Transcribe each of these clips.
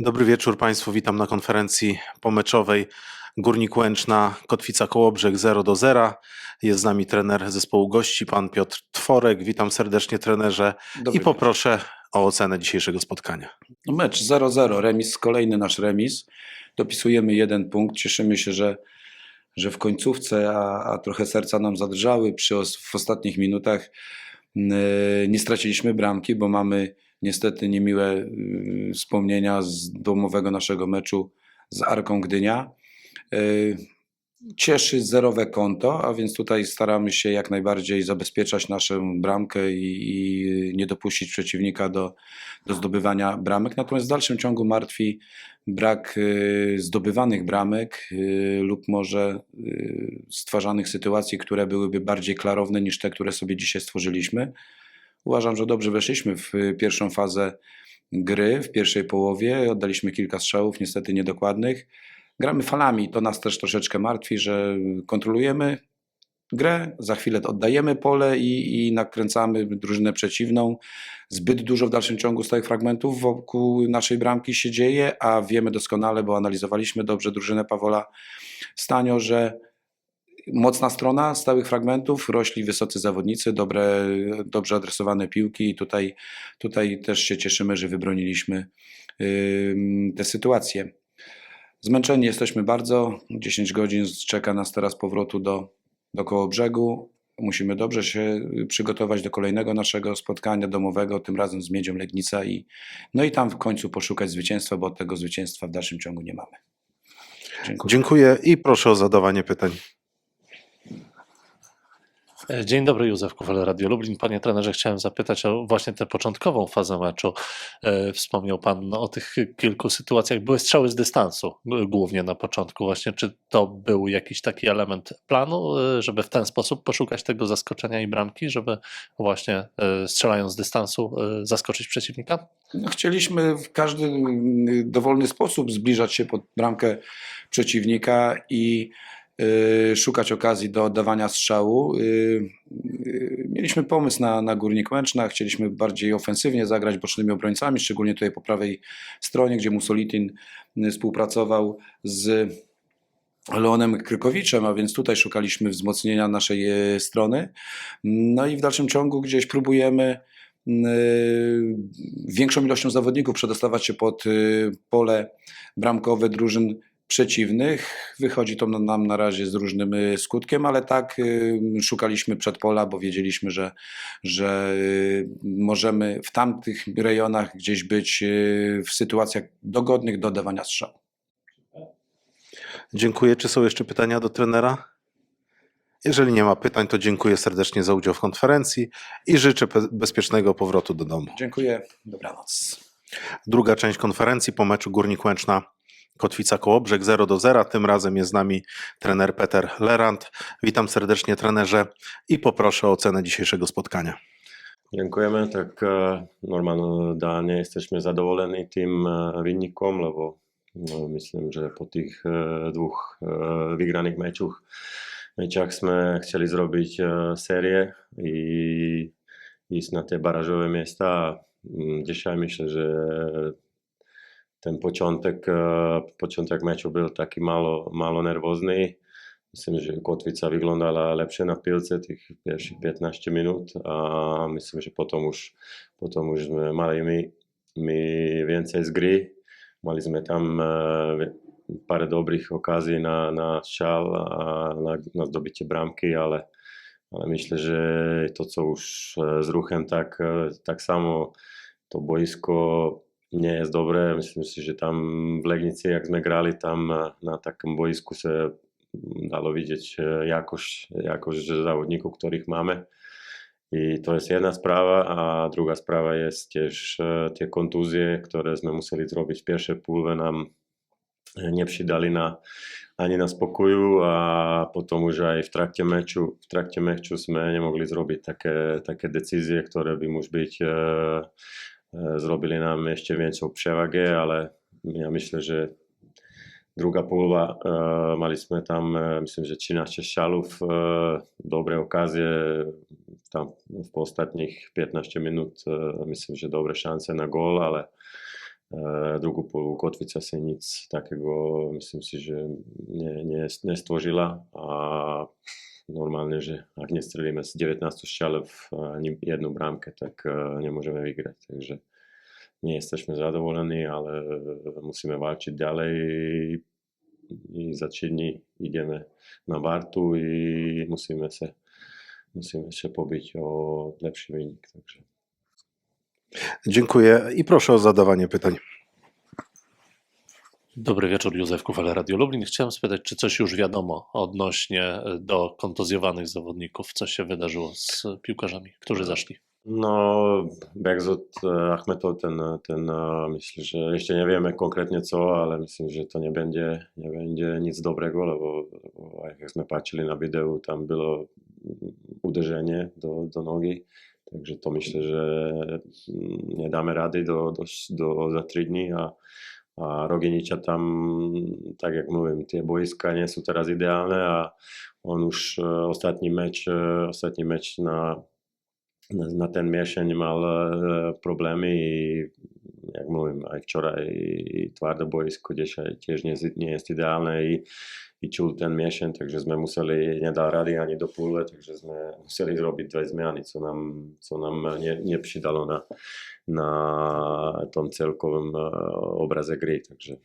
Dobry wieczór Państwu, witam na konferencji pomeczowej Górnik Łęczna, Kotwica Kołobrzeg 0 do 0. Jest z nami trener zespołu gości, pan Piotr Tworek. Witam serdecznie trenerze Dobry i poproszę o ocenę dzisiejszego spotkania. Mecz 0-0, remis, kolejny nasz remis. Dopisujemy jeden punkt. Cieszymy się, że, że w końcówce, a, a trochę serca nam zadrżały przy os, w ostatnich minutach. yy, Nie straciliśmy bramki, bo mamy niestety niemiłe yy, wspomnienia z domowego naszego meczu z Arką Gdynia. Yy, Cieszy zerowe konto, a więc tutaj staramy się jak najbardziej zabezpieczać naszą bramkę i, i nie dopuścić przeciwnika do, do zdobywania bramek. Natomiast w dalszym ciągu martwi brak y, zdobywanych bramek y, lub może y, stwarzanych sytuacji, które byłyby bardziej klarowne niż te, które sobie dzisiaj stworzyliśmy. Uważam, że dobrze weszliśmy w y, pierwszą fazę gry, w pierwszej połowie. Oddaliśmy kilka strzałów, niestety niedokładnych. Gramy falami, to nas też troszeczkę martwi, że kontrolujemy grę, za chwilę oddajemy pole i, i nakręcamy drużynę przeciwną. Zbyt dużo w dalszym ciągu stałych fragmentów wokół naszej bramki się dzieje, a wiemy doskonale, bo analizowaliśmy dobrze drużynę Pawola Stanio, że mocna strona stałych fragmentów, rośli wysocy zawodnicy, dobre, dobrze adresowane piłki i tutaj, tutaj też się cieszymy, że wybroniliśmy tę sytuację. Zmęczeni jesteśmy bardzo. 10 godzin czeka nas teraz powrotu do, do koło brzegu. Musimy dobrze się przygotować do kolejnego naszego spotkania domowego, tym razem z Miedzią Legnica i no i tam w końcu poszukać zwycięstwa, bo tego zwycięstwa w dalszym ciągu nie mamy. Dziękuję. Dziękuję i proszę o zadawanie pytań. E, Dzień dobry, Józef Kowal, Radio Lublin. Panie trenerze, chciałem zapytać o właśnie tę początkową fazę meczu. E, Wspomniał Pan o tych kilku sytuacjach. Były strzały z dystansu, e, głównie na początku. Właśnie, czy to był jakiś taki element planu, żeby w ten sposób poszukać tego zaskoczenia i bramki, żeby właśnie strzelając z dystansu zaskoczyć przeciwnika? No, chcieliśmy w każdy dowolny sposób zbliżać się pod bramkę przeciwnika i szukać okazji do oddawania strzału. Y, y, mieliśmy pomysł na, na Górnik Łęczna, chcieliśmy bardziej ofensywnie zagrać bocznymi obrońcami, szczególnie tutaj po prawej stronie, gdzie Musolitin y, współpracował z Leonem Krykowiczem, a więc tutaj szukaliśmy wzmocnienia naszej strony. No i w dalszym ciągu gdzieś próbujemy y, większą ilością zawodników przedostawać się pod y, pole bramkowe drużyn przeciwnych. Wychodzi to na- nam na razie z różnym y, skutkiem, ale tak y, szukaliśmy przedpola, bo wiedzieliśmy, że, że y, możemy w tamtych rejonach gdzieś być w sytuacjach dogodnych do dawania strzału. Dziękuję. Czy są jeszcze pytania do trenera? Jeżeli nie ma pytań, to dziękuję serdecznie za udział w konferencji i życzę bezpiecznego powrotu do domu. Dziękuję, dobranoc. Druga część konferencji po meczu Górnik Łęczna Kotwica Kołobrzeg 0 do 0. Tym razem jest z nami trener Peter Lerand. Witam serdecznie trenerze i poproszę o ocenę dzisiejszego spotkania. Ďakujeme, tak normálne dáne jesteśmy zadowoleni tým eh, výnikom, lebo no, myslím, že po tých eh, dvoch eh, vygraných mečoch, mečach sme chceli zrobiť série i ísť na tie baražové miesta. Mm, Dzisiaj myślę, że ten początek, eh, początek meczu był taki mało, mało nerwózny. Myslím, že Kotvica vyglądala lepšie na pilce tých pierwszych 15 minút a myslím, že potom už, potom už sme mali my, my więcej z gry. Mali sme tam eh, parę dobrych okazji na, na strzał a na, na zdobycie bramky, ale, ale myślę, że to co już eh, z ruchem, tak, tak samo to boisko nie je dobré. Myslím si, že tam v Legnici, jak sme grali, tam na takom boisku sa dalo vidieť jakož, jakož závodníkov, ktorých máme. I to je jedna správa a druhá správa je tiež e, tie kontúzie, ktoré sme museli zrobiť v pierwszej púlve, nám nepřidali na, ani na spokoju a potom už aj v trakte meču, v trakte meču sme nemohli zrobiť také, také decízie, ktoré by môžu byť e, zrobili nám ešte większą przewagę, ale ja myślę, że druga połowa, e, mali sme tam, e, myslím, že 13 šalów, e, dobre okazje, tam w ostatnich 15 minut, e, myslím, že dobre szanse na gol, ale E, Druhú polu Kotvica si nic takého, myslím si, že ne, ne, nestvořila a normálne, že ak nestrelíme z 19 šťalev ani jednu brámke, tak e, nemôžeme vygrať. Takže nie jesteśmy zadowoleni, ale musíme walczyć dalej i za trzy dni idziemy na Wartu i musimy się, musimy się pobić o lepszy wynik. Także. Dziękuję i proszę o zadawanie pytań. Dobry wieczór, Józef Kuwele, Radio Lublin. Chciałem spytać, czy coś już wiadomo odnośnie e, do kontuzjowanych zawodników, co się wydarzyło z piłkarzami, którzy zaszli? No, Begzot, e, Achmetov, ten, ten e, myślę, że jeszcze nie wiemy konkretnie co, ale myślę, że to nie będzie, nie będzie nic dobrego, lebo, lebo jak sme patrzyli na wideo, tam było uderzenie do, do nogi, także to myślę, że mm, nie damy rady do, do, do za 3 dni, a, a Roginiča tam, tak jak mluvím, tie boiska nie sú teraz ideálne a on už e, ostatní meč, e, ostatní meč na na, ten miešaň mal e, problémy i jak mluvím, aj včera i tvárdo boisko tiež, tiež nie, nie jest ideálne i, i čul ten miešaň, takže sme museli, nedal rady ani do půle, takže sme museli zrobiť dve změny, co nám, co nám nie, nepřidalo na, na tom celkovém e, obraze gry, takže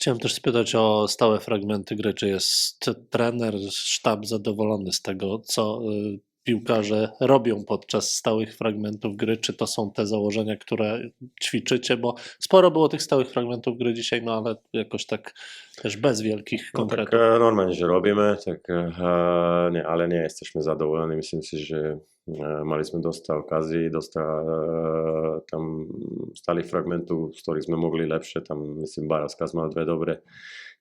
Chciałem też spytać o stałe fragmenty gry. Czy jest trener, sztab zadowolony z tego, co y, piłkarze robią podczas stałych fragmentów gry? Czy to są te założenia, które ćwiczycie? Bo sporo było tych stałych fragmentów gry dzisiaj, no ale jakoś tak też bez wielkich No tak konkretów. e, normálne, že robíme, tak e, ne, ale nie jesteśmy zadowoleni. Myslím si, že e, mali sme dosta okazí, dosta e, tam stálych fragmentov, z ktorých sme mogli lepšie. Tam myslím Barovská mal dve dobre.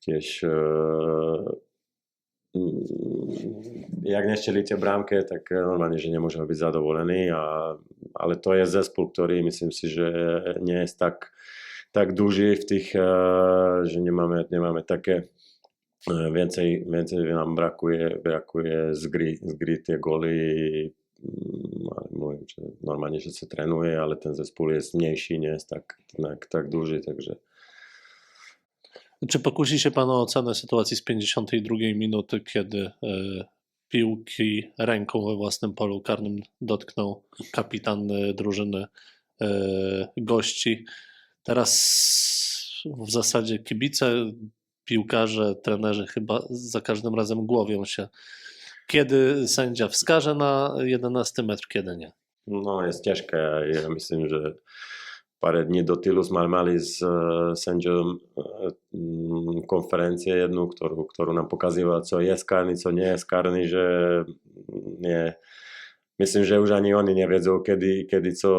E, mm, jak neštelíte brámke, tak e, normálne, že nemôžeme byť zadovolení. A, ale to je zespol, ktorý myslím si, že nie je tak tak duži v tých, eh, že nemáme, nemáme také eh, więcej, więcej nam brakuje, brakuje z gry, z gry tie goly. Mm, Mówię, że normalnie się se trenuje, ale ten zespół jest mniejszy, nie jest tak, tak, tak duży, także Czy pokusi się Pan o ocenę sytuacji z 52 minuty, kiedy y, piłki ręką we własnym polu karnym dotknął kapitan y, drużyny y, gości? Teraz w zasadzie kibice, piłkarze, trenerzy chyba za każdym razem głowią się, kiedy sędzia wskaże na 11 metr, kiedy nie. No, jest ciężkie. Ja myslím, že parę dní do tylu sme mali s sędzią eh, mm, konferencję jednu, ktorú, ktorú nám pokazywała, co jest karny, co nie jest karny, že nie, myslím, že už ani oni newiedzą, kiedy, kiedy, co,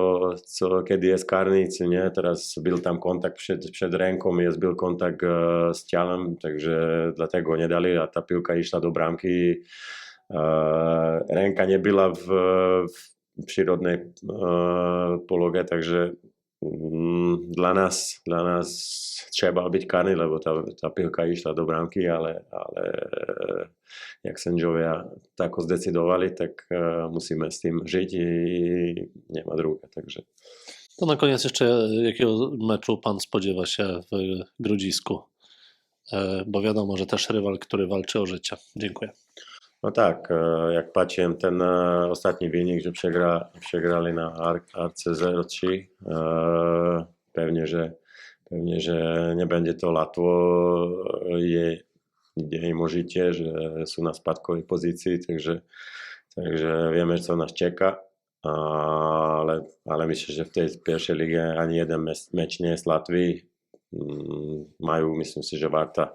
co, kiedy jest karny, co nie. Teraz byl tam kontakt przed, przed ręką, jest był kontakt z ciałem, takže dlatego nie a ta piłka išla do bramky. Eh, Ręka nie była w, w přírodnej uh, pologe, takže mm, dla nás, dla nás třeba byť karný, lebo tá, tá pilka išla do brámky, ale, ale jak sędziowie tak zdecydowali, tak musíme s tým žiť i nie ma druga, takže To na koniec jeszcze jakiego meczu Pan spodziewa się w Grudzisku? E, Bo wiadomo, że też rywal, który walczy o życie. Dziękuję. No tak, e, jak patrzyłem ten e, ostatni wynik, przegra, przegrali na Ar- Arce 0-3, e, pewnie, że pewnie, że nie będzie to łatwo je, je im życie, że są na spadkowej pozycji, także, także wiemy co nas czeka, ale, ale myślę, że w tej pierwszej lidze ani jeden mecz- nie jest łatwy. Mm, Mają, myślę że Warta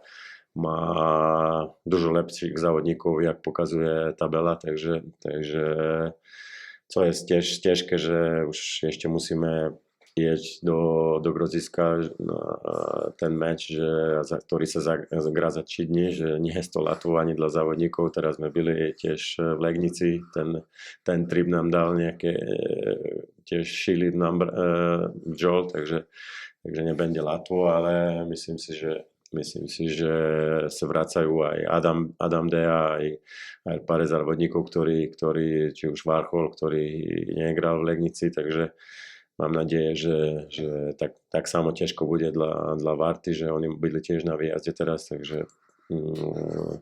ma dużo lepszych zawodników, jak pokazuje tabela, także, także co jest też ciężkie, że już jeszcze musimy jeść do, do Grodziska na ten mecz, że, który się za- gra za 3 dni, że nie jest to łatwo ani dla zawodników. Teraz my byli też w Legnicy, ten, ten tryb nam dał nejaké też sily nam e, wziął, także, takže nie będzie łatwo, ale myslím si, že Myslím si, že sa vracajú aj Adam, Adam Dea, aj, aj pár závodníkov, ktorí, ktorí, či už Varchol, ktorý negral v Legnici, takže, Mam nadzieję, że, że tak, tak samo ciężko będzie dla, dla Warty, że oni byli też na wyjazdzie teraz, także mm,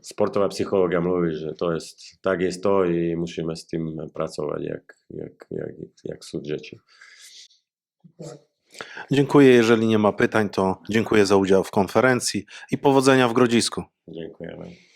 sportowa psychologia mówi, że to jest, tak jest to i musimy z tym pracować, jak, jak, jak, jak są rzeczy. Dziękuję. Jeżeli nie ma pytań, to dziękuję za udział w konferencji i powodzenia w Grodzisku. Dziękujemy.